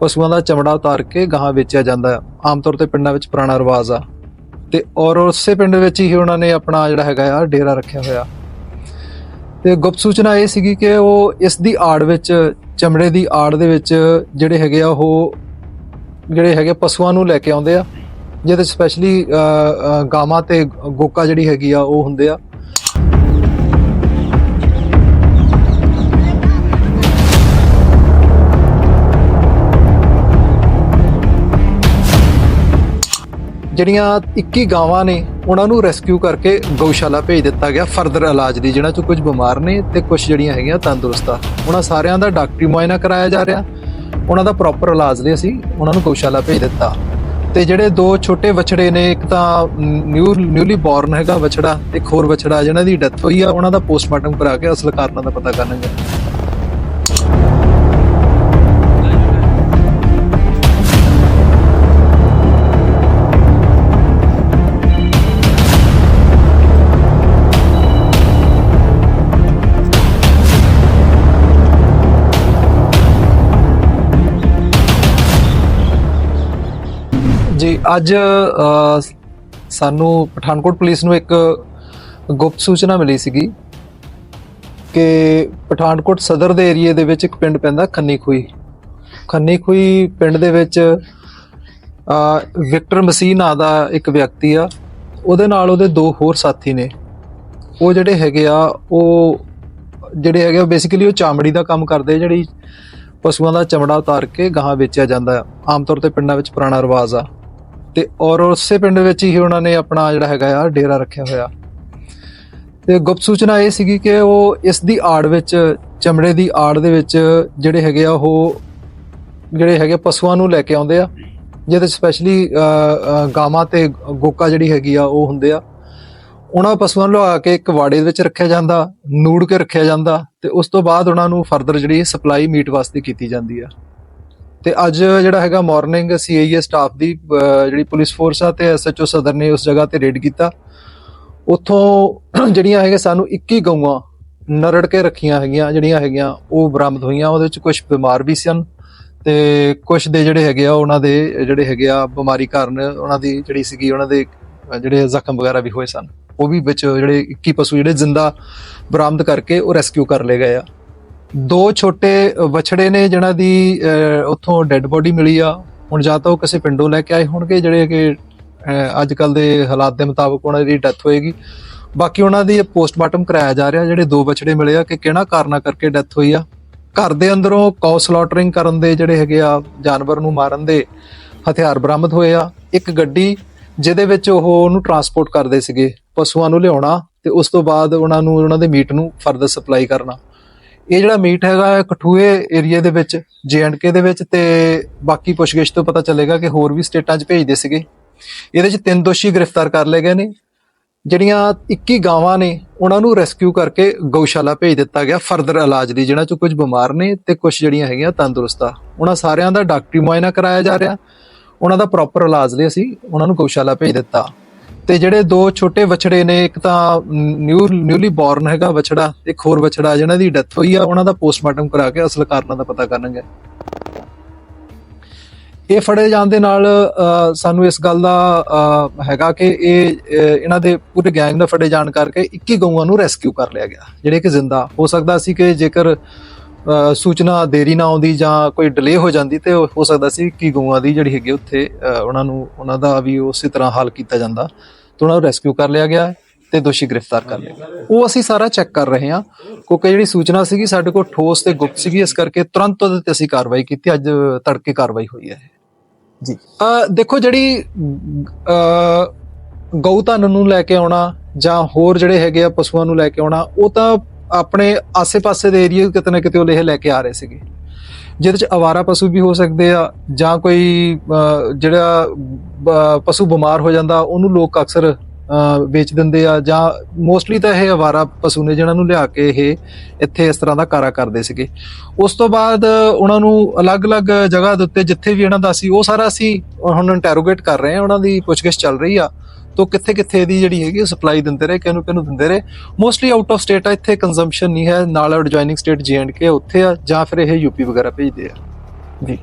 ਪਸ਼ੂਆਂ ਦਾ ਚਮੜਾ ਉਤਾਰ ਕੇ ਗਾਹਾਂ ਵੇਚਿਆ ਜਾਂਦਾ। ਹੈ ਆਮ ਤੌਰ ਤੇ ਪਿੰਡਾਂ ਵਿੱਚ ਪੁਰਾਣਾ ਰਿਵਾਜ ਆ। ਤੇ ਔਰ ਉਸੇ ਪਿੰਡ ਵਿੱਚ ਹੀ ਉਹਨਾਂ ਨੇ ਆਪਣਾ ਜਿਹੜਾ ਹੈਗਾ ਆ, ਡੇਰਾ ਰੱਖਿਆ ਹੋਇਆ। ਤੇ ਗੁਪਤ ਸੂਚਨਾ ਇਹ ਸੀਗੀ ਕਿ ਉਹ ਇਸ ਦੀ ਆੜ ਵਿੱਚ, ਚਮੜੇ ਦੀ ਆੜ ਦੇ ਵਿੱਚ ਜਿਹੜੇ ਹੈਗੇ ਆ, ਉਹ ਜਿਹੜੇ ਹੈਗੇ ਪਸ਼ੂਆਂ ਨੂੰ ਲੈ ਕੇ ਆਉਂਦੇ ਆ। ਜਿਹਦੇ ਸਪੈਸ਼ਲੀ ਗਾਵਾਂ ਤੇ ਗੋਕਾ ਜਿਹੜੀ ਹੈਗੀ ਆ, ਉਹ ਹੁੰਦੇ ਆ। ਜਿਹੜੀਆਂ 21 ਗਾਵਾਂ ਨੇ, ਉਹਨਾਂ ਨੂੰ ਰੈਸਕਿਊ ਕਰਕੇ ਗਊਸ਼ਾਲਾ ਭੇਜ ਦਿੱਤਾ ਗਿਆ ਫਰਦਰ ਇਲਾਜ ਲਈ। ਜਿਹਨਾਂ ਚੋਂ ਕੁਝ ਬਿਮਾਰ ਨੇ ਤੇ ਕੁਝ ਜਿਹੜੀਆਂ ਹੈਗੀਆਂ ਤੰਦਰੁਸਤ ਆ। ਉਹਨਾਂ ਸਾਰਿਆਂ ਦਾ ਡਾਕਟਰੀ ਮੁਆਇਨਾ ਕਰਾਇਆ ਜਾ ਰਿਹਾ। ਉਹਨਾਂ ਦਾ ਪ੍ਰੋਪਰ ਇਲਾਜ ਲਈ ਅਸੀਂ ਉਹਨਾਂ ਨੂੰ ਗਊਸ਼ਾਲਾ ਭੇਜ ਦਿੱਤਾ। ਤੇ ਜਿਹੜੇ ਦੋ ਛੋਟੇ ਵਛੜੇ ਨੇ, ਇੱਕ ਤਾਂ ਨਿਊ ਨਿਊਲੀ ਬੌਰਨ ਹੈਗਾ ਵਛੜਾ, ਇੱਕ ਹੋਰ ਵਛੜਾ ਜਿਹਨਾਂ ਦੀ ਡੈਥ ਹੋਈ ਆ, ਉਹਨਾਂ ਦਾ ਪੋਸਟਮਾਰਟਮ ਕਰਾ ਕੇ ਅਸਲ ਕਾਰਨਾਂ ਦਾ ਪਤਾ ਕਰਾਂਗੇ ਜੀ, ਅੱਜ ਸਾਨੂੰ ਪਠਾਨਕੋਟ ਪੁਲਿਸ ਨੂੰ ਇੱਕ ਗੁਪਤ ਸੂਚਨਾ ਮਿਲੀ ਸੀਗੀ ਕਿ ਪਠਾਨਕੋਟ ਸਦਰ ਦੇ ਏਰੀਏ ਦੇ ਵਿੱਚ ਇੱਕ ਪਿੰਡ ਪੈਂਦਾ ਖੰਨੀ ਖੂਈ ਖੰਨੀ ਖੂਈ ਪਿੰਡ ਦੇ ਵਿੱਚ ਵਿਕਟਰ ਮਸੀਹ ਨਾਂ ਦਾ ਇੱਕ ਵਿਅਕਤੀ ਆ, ਉਹਦੇ ਨਾਲ ਉਹਦੇ ਦੋ ਹੋਰ ਸਾਥੀ ਨੇ। ਉਹ ਜਿਹੜੇ ਹੈਗੇ ਆ, ਉਹ ਜਿਹੜੇ ਹੈਗੇ ਬੇਸਿਕਲੀ ਉਹ ਚਾਮੜੀ ਦਾ ਕੰਮ ਕਰਦੇ ਜਿਹੜੀ ਪਸ਼ੂਆਂ ਦਾ ਚਮੜਾ ਉਤਾਰ ਕੇ ਗਾਹਾਂ ਵੇਚਿਆ ਜਾਂਦਾ ਹੈ ਆਮ ਤੌਰ ਤੇ ਪਿੰਡਾਂ ਵਿੱਚ ਪੁਰਾਣਾ ਰਿਵਾਜ ਆ। ਤੇ ਔਰ ਉਸੇ ਪਿੰਡ ਵਿੱਚ ਹੀ ਉਹਨਾਂ ਨੇ ਆਪਣਾ ਜਿਹੜਾ ਹੈਗਾ ਆ, ਡੇਰਾ ਰੱਖਿਆ ਹੋਇਆ। ਤੇ ਗੁਪਤ ਸੂਚਨਾ ਇਹ ਸੀਗੀ ਕਿ ਉਹ ਇਸ ਦੀ ਆੜ ਵਿੱਚ, ਚਮੜੇ ਦੀ ਆੜ ਦੇ ਵਿੱਚ ਜਿਹੜੇ ਹੈਗੇ ਆ, ਉਹ ਜਿਹੜੇ ਹੈਗੇ ਪਸ਼ੂਆਂ ਨੂੰ ਲੈ ਕੇ ਆਉਂਦੇ ਆ। ਜਿਹਦੇ ਸਪੈਸ਼ਲੀ ਗਾਵਾਂ ਤੇ ਗੋਕਾ ਜਿਹੜੀ ਹੈਗੀ ਆ, ਉਹ ਹੁੰਦੇ ਆ। ਉਹਨਾਂ ਪਸ਼ੂਆਂ ਨੂੰ ਲਵਾ ਕੇ ਇੱਕ ਵਾੜੇ ਦੇ ਵਿੱਚ ਰੱਖਿਆ ਜਾਂਦਾ, ਨੂੜ ਕੇ ਰੱਖਿਆ ਜਾਂਦਾ ਤੇ ਉਸ ਤੋਂ ਬਾਅਦ ਉਹਨਾਂ ਨੂੰ ਫਰਦਰ ਜਿਹੜੀ ਸਪਲਾਈ ਮੀਟ ਵਾਸਤੇ ਕੀਤੀ ਜਾਂਦੀ ਆ। ਤੇ ਅੱਜ ਜਿਹੜਾ ਹੈਗਾ ਮਾਰਨਿੰਗ ਸੀਆਈਏ ਸਟਾਫ ਦੀ ਜਿਹੜੀ ਪੁਲਿਸ ਫੋਰਸ ਆ ਤੇ ਐਸਐਚਓ ਸਦਰ ਨੇ ਉਸ ਜਗ੍ਹਾ ਤੇ ਰੇਡ ਕੀਤਾ। ਉੱਥੋਂ ਜਿਹੜੀਆਂ ਹੈਗੇ ਸਾਨੂੰ 21 ਗਊਆਂ ਨਰੜ ਕੇ ਰੱਖੀਆਂ ਹੈਗੀਆਂ, ਜਿਹੜੀਆਂ ਹੈਗੀਆਂ ਉਹ ਬਰਾਮਦ ਹੋਈਆਂ। ਉਹਦੇ ਵਿੱਚ ਕੁਝ ਬਿਮਾਰ ਵੀ ਸਨ ਤੇ ਕੁਝ ਦੇ ਜਿਹੜੇ ਹੈਗੇ ਆ, ਉਹਨਾਂ ਦੇ ਜਿਹੜੇ ਹੈਗੇ ਆ ਬਿਮਾਰੀ ਕਾਰਨ ਉਹਨਾਂ ਦੀ ਜਿਹੜੀ ਸੀਗੀ, ਉਹਨਾਂ ਦੇ ਜਿਹੜੇ ਜ਼ਖਮ ਵਗੈਰਾ ਵੀ ਹੋਏ ਸਨ। ਉਹ ਵੀ ਵਿੱਚ ਜਿਹੜੇ 21 ਪਸ਼ੂ ਜਿਹੜੇ ਜ਼ਿੰਦਾ ਬਰਾਮਦ ਕਰਕੇ ਉਹ ਰੈਸਕਿਊ ਕਰ ਲਏ ਗਏ ਆ। ਦੋ ਛੋਟੇ ਵਛੜੇ ਨੇ ਜਿਹਨਾਂ ਦੀ ਉੱਥੋਂ ਡੈੱਡ ਬੋਡੀ ਮਿਲੀ ਆ। ਹੁਣ ਜਾਂ ਤਾਂ ਉਹ ਕਿਸੇ ਪਿੰਡੋਂ ਲੈ ਕੇ ਆਏ ਹੋਣਗੇ ਜਿਹੜੇ ਕਿ ਅੱਜ ਕੱਲ ਦੇ ਹਾਲਾਤ ਦੇ ਮੁਤਾਬਕ ਉਹਨਾਂ ਦੀ ਡੈਥ ਹੋਏਗੀ। ਬਾਕੀ ਉਹਨਾਂ ਦੀ ਪੋਸਟਮਾਰਟਮ ਕਰਾਇਆ ਜਾ ਰਿਹਾ ਜਿਹੜੇ ਦੋ ਵਛੜੇ ਮਿਲੇ ਆ ਕਿ ਕਿਹੜਾ ਕਾਰਨਾ ਕਰਕੇ ਡੈਥ ਹੋਈ ਆ। ਘਰ ਦੇ ਅੰਦਰੋਂ ਕਾਉ ਸਲੌਟਰਿੰਗ ਕਰਨ ਦੇ ਜਿਹੜੇ ਹੈਗੇ ਆ, ਜਾਨਵਰ ਨੂੰ ਮਾਰਨ ਦੇ ਹਥਿਆਰ ਬਰਾਮਦ ਹੋਏ ਆ। ਇੱਕ ਗੱਡੀ ਜਿਹਦੇ ਵਿੱਚ ਉਹ ਉਹਨੂੰ ਟਰਾਂਸਪੋਰਟ ਕਰਦੇ ਸੀਗੇ, ਪਸ਼ੂਆਂ ਨੂੰ ਲਿਆਉਣਾ ਤੇ ਉਸ ਤੋਂ ਬਾਅਦ ਉਹਨਾਂ ਨੂੰ, ਉਹਨਾਂ ਦੇ ਮੀਟ ਨੂੰ ਫਰਦਰ ਸਪਲਾਈ ਕਰਨਾ। ਇਹ ਜਿਹੜਾ ਮੀਟ ਹੈਗਾ ਕਠੂਏ ਏਰੀਆ ਦੇ ਵਿੱਚ ਕੇ ਦੇ ਵਿੱਚ ਤੇ ਬਾਕੀ ਪੁੱਛਗਿੱਛ ਤੋਂ ਪਤਾ ਚੱਲੇਗਾ ਕਿ ਹੋਰ ਵੀ ਸਟੇਟਾਂ 'ਚ ਭੇਜਦੇ ਸੀਗੇ। ਇਹਦੇ 'ਚ ਤਿੰਨ ਦੋਸ਼ੀ ਗ੍ਰਿਫਤਾਰ ਕਰ ਲਏ ਗਏ ਨੇ। ਜਿਹੜੀਆਂ 21 ਗਾਵਾਂ ਨੇ, ਉਹਨਾਂ ਨੂੰ ਰੈਸਕਿਊ ਕਰਕੇ ਗਊਸ਼ਾਲਾ ਭੇਜ ਦਿੱਤਾ ਗਿਆ ਫਰਦਰ ਇਲਾਜ ਲਈ ਜਿਹਨਾਂ 'ਚੋਂ ਕੁਝ ਬਿਮਾਰ ਨੇ ਤੇ ਕੁਝ ਜਿਹੜੀਆਂ ਹੈਗੀਆਂ ਤੰਦਰੁਸਤ ਆ। ਉਹਨਾਂ ਸਾਰਿਆਂ ਦਾ ਡਾਕਟਰੀ ਮੁਆਇਨਾ ਕਰਾਇਆ ਜਾ ਰਿਹਾ। ਉਹਨਾਂ ਦਾ ਪ੍ਰੋਪਰ ਇਲਾਜ ਲਈ ਅਸੀਂ ਉਹਨਾਂ ਨੂੰ ਗਊਸ਼ਾਲਾ ਭੇਜ ਦਿੱਤਾ। ਤੇ ਜਿਹੜੇ ਦੋ ਛੋਟੇ ਵਛੜੇ ਨੇ, ਇੱਕ ਤਾਂ ਨਿਊ, ਨਿਊਲੀ ਬੌਰਨ ਹੈਗਾ ਵਛੜਾ, ਇੱਕ ਹੋਰ ਵਛੜਾ, ਜਿਹਨਾਂ ਦੀ ਡੈਥ ਹੋਈ ਆ, ਉਹਨਾਂ ਦਾ ਪੋਸਟਮਾਰਟਮ ਕਰਾ ਕੇ ਅਸਲ ਕਾਰਨਾਂ ਦਾ ਪਤਾ ਕਰਨਗੇ। ਇਹ ਫੜੇ ਜਾਣ ਦੇ ਨਾਲ ਸਾਨੂੰ ਇਸ ਗੱਲ ਦਾ ਹੈਗਾ ਕਿ ਇਹ ਇਹਨਾਂ ਦੇ ਪੂਰੇ ਗੈਂਗ ਦਾ ਫੜੇ ਜਾਣ ਕਰਕੇ 21 ਗਊਆਂ ਨੂੰ ਰੈਸਕਿਊ ਕਰ ਲਿਆ ਗਿਆ, ਜਿਹੜੇ ਕਿ ਜ਼ਿੰਦਾ। ਹੋ ਸਕਦਾ ਸੀ ਕਿ ਜੇਕਰ ਸੂਚਨਾ ਦੇਰੀ ਨਾ ਆਉਂਦੀ ਜਾਂ ਕੋਈ ਡਿਲੇ ਹੋ ਜਾਂਦੀ ਤੇ ਹੋ ਸਕਦਾ ਸੀ ਕਿ ਗਊਆਂ ਦੀ ਜਿਹੜੀ ਹੈਗੀ ਉੱਥੇ ਉਹਨਾਂ ਨੂੰ, ਉਹਨਾਂ ਦਾ ਵੀ ਉਸੇ ਤਰ੍ਹਾਂ ਹੱਲ ਕੀਤਾ ਜਾਂਦਾ। ਤੇ ਉਹਨਾਂ ਨੂੰ ਰੈਸਕਿਊ ਕਰ ਲਿਆ ਗਿਆ ਹੈ ਤੇ ਦੋਸ਼ੀ ਗ੍ਰਿਫਤਾਰ ਕਰ ਲਿਆ ਗਿਆ। ਉਹ ਅਸੀਂ ਸਾਰਾ ਚੈੱਕ ਕਰ ਰਹੇ ਹਾਂ। ਕਿਉਂਕਿ ਜਿਹੜੀ ਸੂਚਨਾ ਸੀਗੀ ਸਾਡੇ ਕੋਲ ਠੋਸ ਤੇ ਗੁਪਤ ਸੀਗੀ। ਇਸ ਕਰਕੇ ਤੁਰੰਤ ਉਹਦੇ ਤੇ ਅਸੀਂ ਕਾਰਵਾਈ ਕੀਤੀ। ਅੱਜ ਤੜਕੇ ਕਾਰਵਾਈ ਹੋਈ ਹੈ। ਜੀ। ਅ ਦੇਖੋ ਜਿਹੜੀ ਅ ਗਊ ਧਨ ਨੂੰ ਲੈ ਕੇ ਆਉਣਾ ਜਾਂ ਹੋਰ ਜਿਹੜੇ ਹੈਗੇ ਆ ਪਸ਼ੂਆਂ ਨੂੰ ਲੈ ਕੇ ਆਉਣਾ ਉਹ ਤਾਂ ਆਪਣੇ ਆਸੇ-ਪਾਸੇ ਦੇ ਏਰੀਆ ਕਿਤੇ ਨਾ ਕਿਤੇ ਉਹ ਲੈ ਕੇ ਆ ਰਹੇ ਸੀਗੇ। ਜਿਹਦੇ ਚ ਅਵਾਰਾ ਪਸ਼ੂ ਵੀ ਹੋ ਸਕਦੇ ਆ, ਜਾਂ ਕੋਈ ਜਿਹੜਾ ਪਸ਼ੂ ਬਿਮਾਰ ਹੋ ਜਾਂਦਾ, ਉਹਨੂੰ ਲੋਕ ਅਕਸਰ ਵੇਚ ਦਿੰਦੇ ਆ, ਜਾਂ ਮੋਸਟਲੀ ਤਾਂ ਇਹ ਅਵਾਰਾ ਪਸ਼ੂ ਨੇ ਜਿਹਨਾਂ ਨੂੰ ਲਿਆ ਕੇ ਇਹ ਇੱਥੇ ਇਸ ਤਰ੍ਹਾਂ ਦਾ ਕਾਰਾ ਕਰਦੇ ਸੀਗੇ। ਉਸ ਤੋਂ ਬਾਅਦ ਉਹਨਾਂ ਨੂੰ ਅਲੱਗ-ਅਲੱਗ ਜਗ੍ਹਾ ਦੇ ਉੱਤੇ ਜਿੱਥੇ ਵੀ ਇਹਨਾਂ ਦਾ ਸੀ, ਉਹ ਸਾਰਾ ਅਸੀਂ ਹੁਣ ਇੰਟਰੋਗੇਟ ਕਰ ਰਹੇ ਹਾਂ, ਉਹਨਾਂ ਦੀ ਪੁੱਛਗਿੱਛ ਚੱਲ ਰਹੀ ਆ। ਤੋਂ ਕਿੱਥੇ ਕਿੱਥੇ ਦੀ ਜਿਹੜੀ ਹੈਗੀ ਸਪਲਾਈ ਦਿੰਦੇ ਰਹੇ, ਕਿਹਨੂੰ ਕਿਹਨੂੰ ਦਿੰਦੇ ਰਹੇ। ਮੋਸਟਲੀ ਆਊਟ ਆਫ ਸਟੇਟ ਆ, ਇੱਥੇ ਕੰਜ਼ੰਪਸ਼ਨ ਨਹੀਂ ਹੈ, ਨਾਲ ਐਡਜੋਇਨਿੰਗ ਸਟੇਟ ਕੇ ਉੱਥੇ ਆ, ਜਾਂ ਫਿਰ ਇਹ ਯੂਪੀ ਵਗੈਰਾ ਭੇਜਦੇ ਆ। ਜੀ।